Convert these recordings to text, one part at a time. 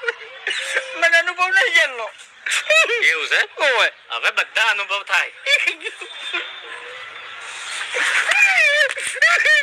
મને અનુભવ નહીં જેલનો. એવું છે? ઓય. હવે બધા અનુભવ થાય.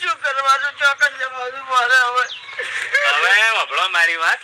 શું કરવાનું ચોક્કસ જવાનું મારે હવે. હવે વભળો મારી વાત.